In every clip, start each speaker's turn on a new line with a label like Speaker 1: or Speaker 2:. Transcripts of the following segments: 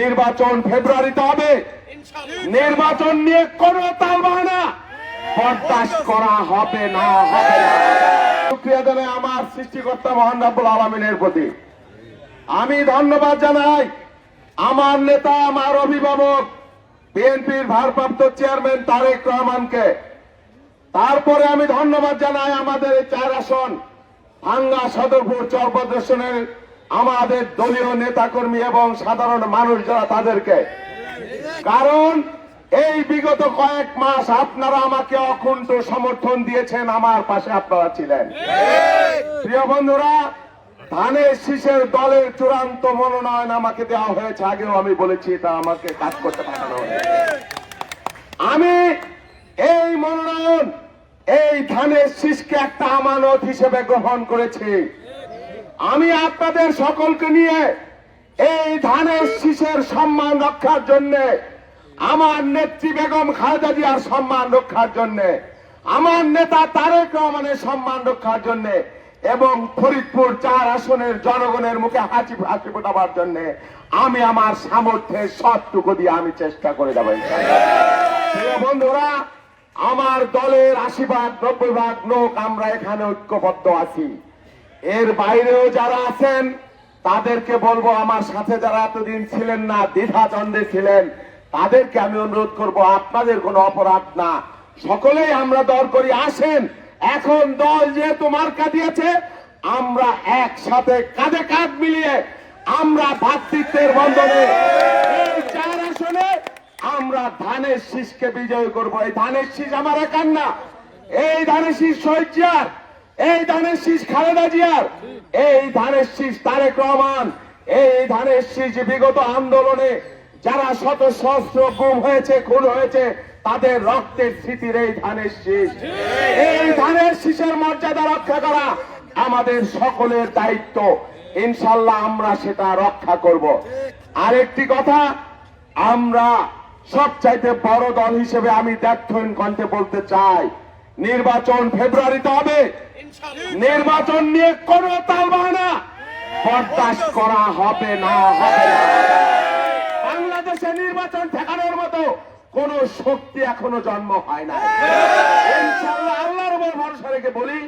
Speaker 1: নির্বাচন ফেব্রুয়ারিতে হবে। নির্বাচন নিয়ে কোন তালবাহানা বরদাস্ত করা হবে না হবে না। শুক্রিয়া জানাই আমার সৃষ্টিকর্তা মহান রাব্বুল আলমিনের প্রতি। আমি ধন্যবাদ জানাই আমার নেতা, আমার অভিভাবক, বিএনপির ভারপ্রাপ্ত চেয়ারম্যান তারেক রহমানকে। তারপরে আমি ধন্যবাদ জানাই আমাদের চার আসন ভাঙ্গা সদরপুর চরপদ্রেশনের আমাদের দলীয় নেতাকর্মী এবং সাধারণ মানুষ যারা তাদেরকে। কারণ এই বিগত কয়েক মাস আপনারা আমাকে অকুণ্ঠ সমর্থন দিয়েছেন, আমার পাশে আপনারা ছিলেন। প্রিয় বন্ধুরা, ধানের শীষের দলের চূড়ান্ত মনোনয়ন আমাকে দেওয়া হয়েছে, আগেও আমি বলেছি, এটা আমাকে কাজ করতে পাঠানো হয়েছে। আমি এই মনোনয়ন, এই ধানের শীষকে একটা আমানত হিসেবে গ্রহণ করেছি। আমি আপনাদের সকলকে নিয়ে এই ধানের শীষের সম্মান রক্ষার জন্য, আমার নেত্রী বেগম খালেদা জিয়ার সম্মান রক্ষার জন্য, আমার নেতা তারেক রহমানের সম্মান রক্ষার জন্য এবং ফরিদপুর চার আসনের জনগণের মুখে হাসি হাসি ফোটাবার জন্য আমি আমার সামর্থ্যের সবটুকু দিয়ে আমি চেষ্টা করে ইনশাআল্লাহ। বন্ধুরা, আমার দলের আশীর্বাদ নব্বই ভাগ লোক আমরা এখানে ঐক্যবদ্ধ আছি এর বাইরেও যারা আছেন, তাদেরকে বলব, আমার সাথে যারা এতদিন ছিলেন না দ্বিধা দ্বন্দ্বে ছিলেন, তাদেরকে আমি অনুরোধ করব, আপনাদের কোনো অপরাধ না। সকলেই আমরা দর করি, আসেন। এখন দল যেহেতু মার্কা দিয়েছে, আমরা একসাথে কাঁধে কাঁধ মিলিয়ে আমরা ভাতৃত্বের বন্ধনে চার আসনে আমরা ধানের শীষকে বিজয় করব। এই ধানের শীষ আমার একার না, এই ধানের শীষ শহীদ জিয়ার। এই ধানের শীষ খালেদা জিয়ার। এই ধানের শীষ তারেক রহমান। এই ধানের শীষ বিগত আন্দোলনে যারা শত সহস্র গুম হয়েছে, খুন হয়েছে, তাদের রক্তের স্মৃতির এই ধানের শীষ। এই ধানের শীষের মর্যাদা রক্ষা করা আমাদের সকলের দায়িত্ব। ইনশাল্লাহ আমরা সেটা রক্ষা করব। আরেকটি কথা, আমরা সবচাইতে বড় দল হিসেবে আমি দেখথইন কণ্ঠে বলতে চাই নির্বাচন ফেব্রুয়ারিতে হবে। নির্বাচন নিয়ে কোন তালবাহানা। বরদাস্ত করা হবে না, হবে বাংলাদেশে নির্বাচন ঠেকানোর মতো কোন শক্তি এখনও জন্ম হয় না ইনশাআল্লাহ আল্লাহর ভরসা রেখে বলি,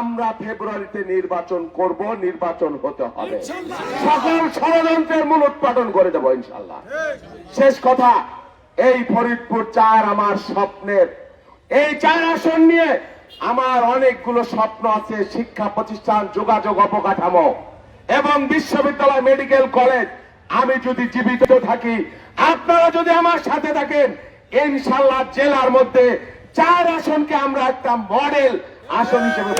Speaker 1: আমরা ফেব্রুয়ারিতে নির্বাচন করব, নির্বাচন হতে হবে। সকল ষড়যন্ত্রের মূল উৎপাদন করে দেবো ইনশাল্লাহ শেষ কথা, এই ফরিদপুর চার আমার স্বপ্নের এই চার আসন নিয়ে আমার অনেকগুলো স্বপ্ন আছে, শিক্ষা প্রতিষ্ঠান, যোগাযোগ অবকাঠামো এবং বিশ্ববিদ্যালয় মেডিকেল কলেজ আমি যদি জীবিত থাকি, আপনারা যদি আমার সাথে থাকেন ইনশাল্লাহ জেলার মধ্যে চার আসনকে আমরা একটা মডেল আসন হিসেবে।